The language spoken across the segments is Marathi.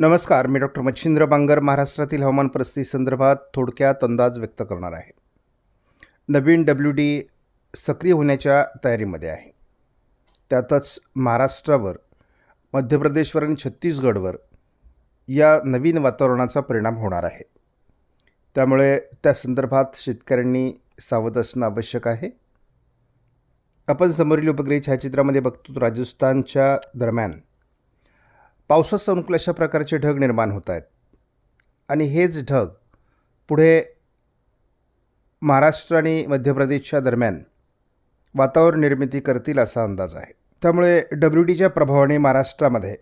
नमस्कार मी डॉक्टर मच्छिंद्र बांगर महाराष्ट्रातील हवामान परिस्थिती संदर्भात थोडक्यात अंदाज व्यक्त करणार आहे. नवीन डब्ल्यू डी सक्रिय होण्याच्या तयारीमध्ये आहे. त्यातच महाराष्ट्रावर मध्य प्रदेशवर आणि छत्तीसगडवर या नवीन वातावरणाचा परिणाम होणार आहे. त्यामुळे त्या संदर्भात शेतकऱ्यांनी सावध असणं आवश्यक आहे. आपण समोरील उपग्रही छायाचित्रामध्ये बघतो राजस्थानच्या दरम्यान पावसात अनुकूल अशा प्रकारचे ढग निर्माण होत आहेत. आणि हेच ढग पुढे महाराष्ट्र आणि मध्य प्रदेशच्या दरम्यान वातावरण निर्मिती करतील असा अंदाज आहे. त्यामुळे डब्ल्यू डीच्या प्रभावाने महाराष्ट्रामध्ये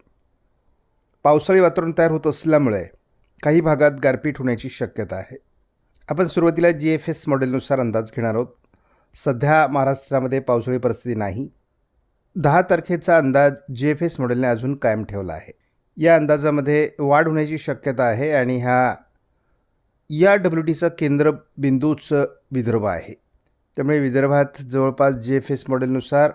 पावसाळी वातावरण तयार होत असल्यामुळे काही भागात गारपीट होण्याची शक्यता आहे. आपण सुरुवातीला जी एफ एस मॉडेलनुसार अंदाज घेणार आहोत. सध्या महाराष्ट्रामध्ये पावसाळी परिस्थिती नाही. दहा तारखेचा अंदाज जी एफ एस मॉडेलने अजून कायम ठेवला आहे. या अंदाजामध्ये वाढ होण्याची शक्यता आहे आणि हा या डब्ल्यू डीचा केंद्रबिंदूच विदर्भ आहे. त्यामुळे विदर्भात जवळपास जी एफ एस मॉडेलनुसार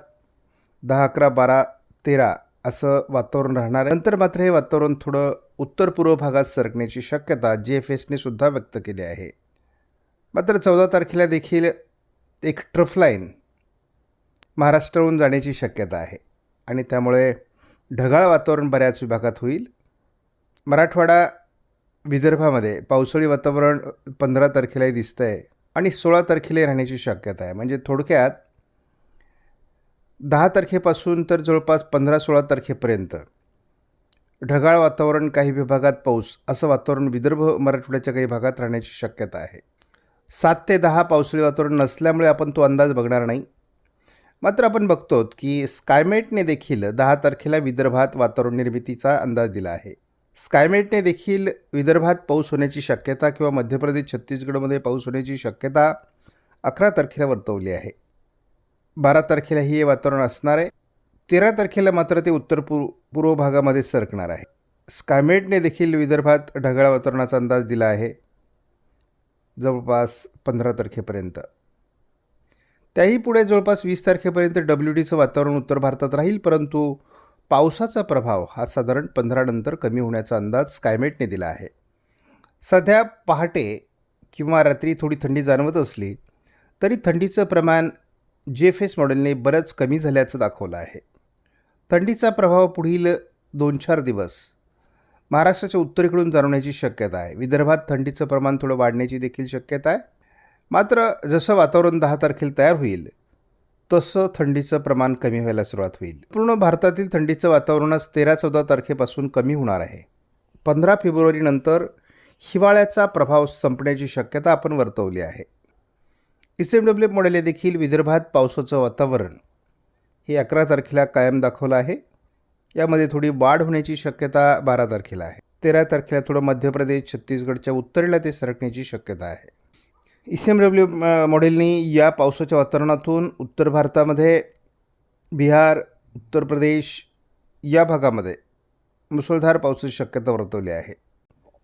दहा अकरा बारा तेरा असं वातावरण राहणार आहे. नंतर मात्र हे वातावरण थोडं उत्तर पूर्व भागात सरकण्याची शक्यता जी एफ एसने सुद्धा व्यक्त केली आहे. मात्र चौदा तारखेला देखील एक ट्रफ लाईन महाराष्ट्राहून जाण्याची शक्यता आहे. आणि त्यामुळे ढगाळ वातावरण बऱ्याच विभागात होईल. मराठवाडा विदर्भामध्ये पावसाळी वातावरण पंधरा तारखेलाही दिसतं आहे आणि सोळा तारखेलाही राहण्याची शक्यता आहे. म्हणजे थोडक्यात दहा तारखेपासून तर जवळपास पंधरा सोळा तारखेपर्यंत ढगाळ वातावरण काही विभागात पाऊस असं वातावरण विदर्भ मराठवाड्याच्या काही भागात राहण्याची शक्यता आहे. सात ते दहा पावसाळी वातावरण नसल्यामुळे आपण तो अंदाज बघणार नाही. मात्र आपण बघतो की स्कायमेटने देखील दहा तारखेला विदर्भात वातावरण निर्मितीचा अंदाज दिला आहे. स्कायमेटने देखील विदर्भात पाऊस होण्याची शक्यता किंवा मध्य प्रदेश छत्तीसगडमध्ये पाऊस होण्याची शक्यता अकरा तारखेला वर्तवली आहे. बारा तारखेलाही हे वातावरण असणार आहे. तेरा तारखेला मात्र ते उत्तर पूर्व पूर्व भागामध्ये सरकणार आहे. स्कायमेटने देखील विदर्भात ढगाळ वातावरणाचा अंदाज दिला आहे. जवळपास पंधरा तारखेपर्यंत. त्याही पुढे जवळपास वीस तारखेपर्यंत डब्ल्यू डीचं वातावरण उत्तर भारतात राहील परंतु पावसाचा प्रभाव हा साधारण पंधरानंतर कमी होण्याचा अंदाज स्कायमेटने दिला आहे. सध्या पहाटे किंवा रात्री थोडी थंडी जाणवत असली तरी थंडीचं प्रमाण जे एफ एस मॉडेलने बरंच कमी झाल्याचं दाखवलं आहे. थंडीचा प्रभाव पुढील दोन चार दिवस महाराष्ट्राच्या उत्तरेकडून जाणवण्याची शक्यता आहे. विदर्भात थंडीचं प्रमाण थोडं वाढण्याची देखील शक्यता आहे. मात्र जसं वातावरण दहा तारखेला तयार होईल तसं थंडीचं प्रमाण कमी व्हायला सुरुवात होईल. पूर्ण भारतातील थंडीचं वातावरणच तेरा चौदा तारखेपासून कमी होणार आहे. पंधरा फेब्रुवारीनंतर हिवाळ्याचा प्रभाव संपण्याची शक्यता आपण वर्तवली आहे. एस एम डब्ल्यू मॉडेल देखील विदर्भात पावसाचं वातावरण हे अकरा तारखेला कायम दाखवलं आहे. यामध्ये थोडी वाढ होण्याची शक्यता बारा तारखेला आहे. तेरा तारखेला थोडं मध्य प्रदेश छत्तीसगडच्या उत्तरेला ते सरकण्याची शक्यता आहे. ई सी एम डब्ल्यू मॉडेलनी या पावसाच्या वातावरणातून उत्तर भारतामध्ये बिहार उत्तर प्रदेश या भागामध्ये मुसळधार पावसाची शक्यता वर्तवली आहे.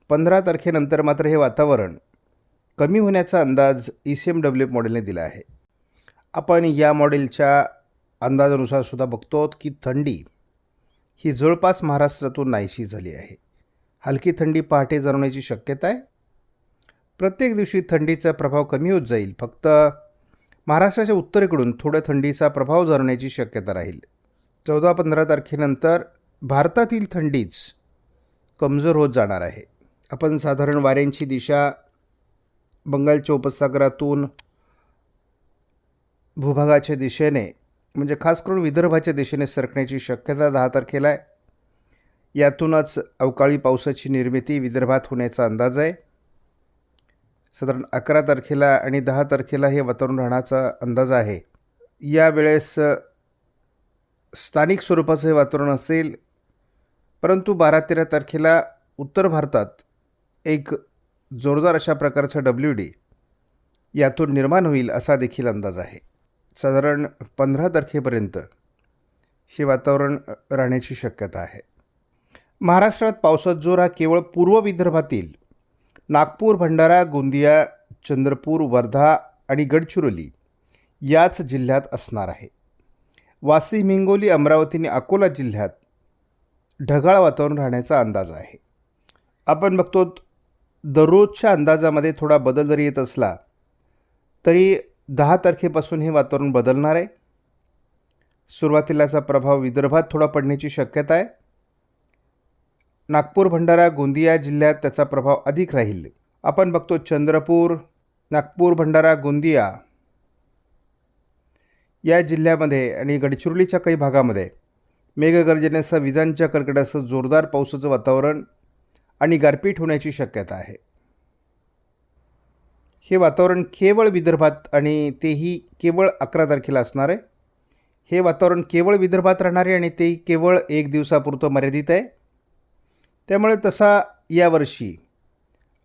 पंधरा तारखेनंतर मात्र हे वातावरण कमी होण्याचा अंदाज ई सी एम डब्ल्यू मॉडेलने दिला आहे. आपण या मॉडेलच्या अंदाजानुसार सुद्धा बघतो की थंडी ही जवळपास महाराष्ट्रातून नाहीशी झाली आहे. हलकी थंडी पहाटे जाणवण्याची शक्यता आहे. प्रत्येक दिवशी थंडीचा प्रभाव कमी होत जाईल. फक्त महाराष्ट्राच्या उत्तरेकडून थोड्या थंडीचा प्रभाव जाणवण्याची शक्यता राहील. चौदा पंधरा तारखेनंतर भारतातील थंडीच कमजोर होत जाणार आहे. आपण साधारण वाऱ्यांची दिशा बंगालच्या उपसागरातून भूभागाच्या दिशेने म्हणजे खास करून विदर्भाच्या दिशेने सरकण्याची शक्यता दहा तारखेला आहे. यातूनच अवकाळी पावसाची निर्मिती विदर्भात होण्याचा अंदाज आहे. साधारण अकरा तारखेला आणि दहा तारखेला हे वातावरण राहण्याचा अंदाज आहे. यावेळेस स्थानिक स्वरूपाचं हे वातावरण असेल परंतु बारा तेरा तारखेला उत्तर भारतात एक जोरदार अशा प्रकारचा डब्ल्यू डी यातून निर्माण होईल असा देखील अंदाज आहे. साधारण पंधरा तारखेपर्यंत हे वातावरण राहण्याची शक्यता आहे. महाराष्ट्रात पावसाचा जोर हा केवळ पूर्व विदर्भातील नागपूर भंडारा गोंदिया चंद्रपूर वर्धा आणि गडचिरोली याच जिल्ह्यात असणार आहे. वाशिम हिंगोली अमरावती आणि अकोला जिल्ह्यात ढगाळ वातावरण राहण्याचा अंदाज आहे. आपण बघतो दररोजच्या अंदाजामध्ये थोडा बदल जरी येत असला तरी दहा तारखेपासून हे वातावरण बदलणार आहे. सुरुवातीला प्रभाव विदर्भात थोडा पडण्याची शक्यता आहे. नागपूर भंडारा गोंदिया जिल्ह्यात त्याचा प्रभाव अधिक राहील. आपण बघतो चंद्रपूर नागपूर भंडारा गोंदिया या जिल्ह्यामध्ये आणि गडचिरोलीच्या काही भागामध्ये मेघगर्जनेसह विजांच्या कडकडासह जोरदार पावसाचं वातावरण आणि गारपीट होण्याची शक्यता आहे. हे वातावरण केवळ विदर्भात आणि तेही केवळ अकरा तारखेला असणार आहे. हे वातावरण केवळ विदर्भात राहणार आहे आणि तेही केवळ एक दिवसापुरतं मर्यादित आहे. त्यामुळे तसा यावर्षी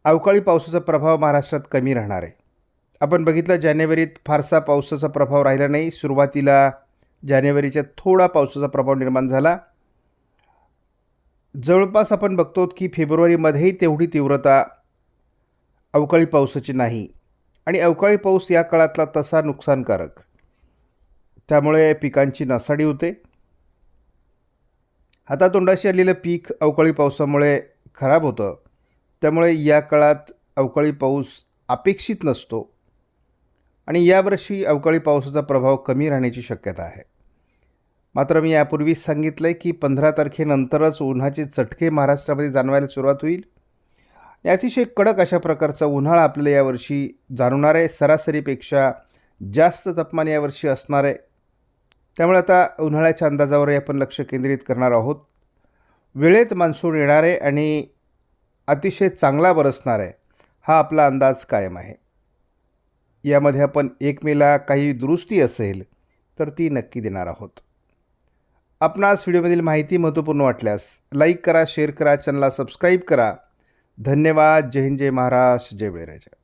अवकाळी पावसाचा प्रभाव महाराष्ट्रात कमी राहणार आहे. आपण बघितलं जानेवारीत फारसा पावसाचा प्रभाव राहिला नाही. सुरुवातीला जानेवारीच्या थोडा पावसाचा प्रभाव निर्माण झाला. जवळपास आपण बघतो की फेब्रुवारीमध्येही तेवढी तीव्रता अवकाळी पावसाची नाही. आणि अवकाळी पाऊस या काळातला तसा नुकसानकारक. त्यामुळे पिकांची नासाडी होते. हातातोंडाशी आलेलं पीक अवकाळी पावसामुळे खराब होतं. त्यामुळे या काळात अवकाळी पाऊस अपेक्षित नसतो. आणि यावर्षी अवकाळी पावसाचा प्रभाव कमी राहण्याची शक्यता आहे. मात्र मी यापूर्वीच सांगितलं आहे की पंधरा तारखेनंतरच उन्हाचे चटके महाराष्ट्रामध्ये जाणवायला सुरुवात होईल. अतिशय कडक अशा प्रकारचा उन्हाळा आपल्याला यावर्षी जाणवणार आहे. सरासरीपेक्षा जास्त तापमान यावर्षी असणार आहे. त्यामुळे आता उन्हाळ्याच्या अंदाजावरही आपण लक्ष केंद्रित करणार आहोत. वेळेत मान्सून येणार आहे आणि अतिशय चांगला बरसणार आहे हा आपला अंदाज कायम आहे. यामध्ये आपण एक मेला काही दुरुस्ती असेल तर ती नक्की देणार आहोत. आपणास व्हिडिओमधील माहिती महत्त्वपूर्ण वाटल्यास लाईक करा शेअर करा चॅनलला सबस्क्राईब करा. धन्यवाद. जय हिंद जय महाराष्ट्र जय बळीराजा.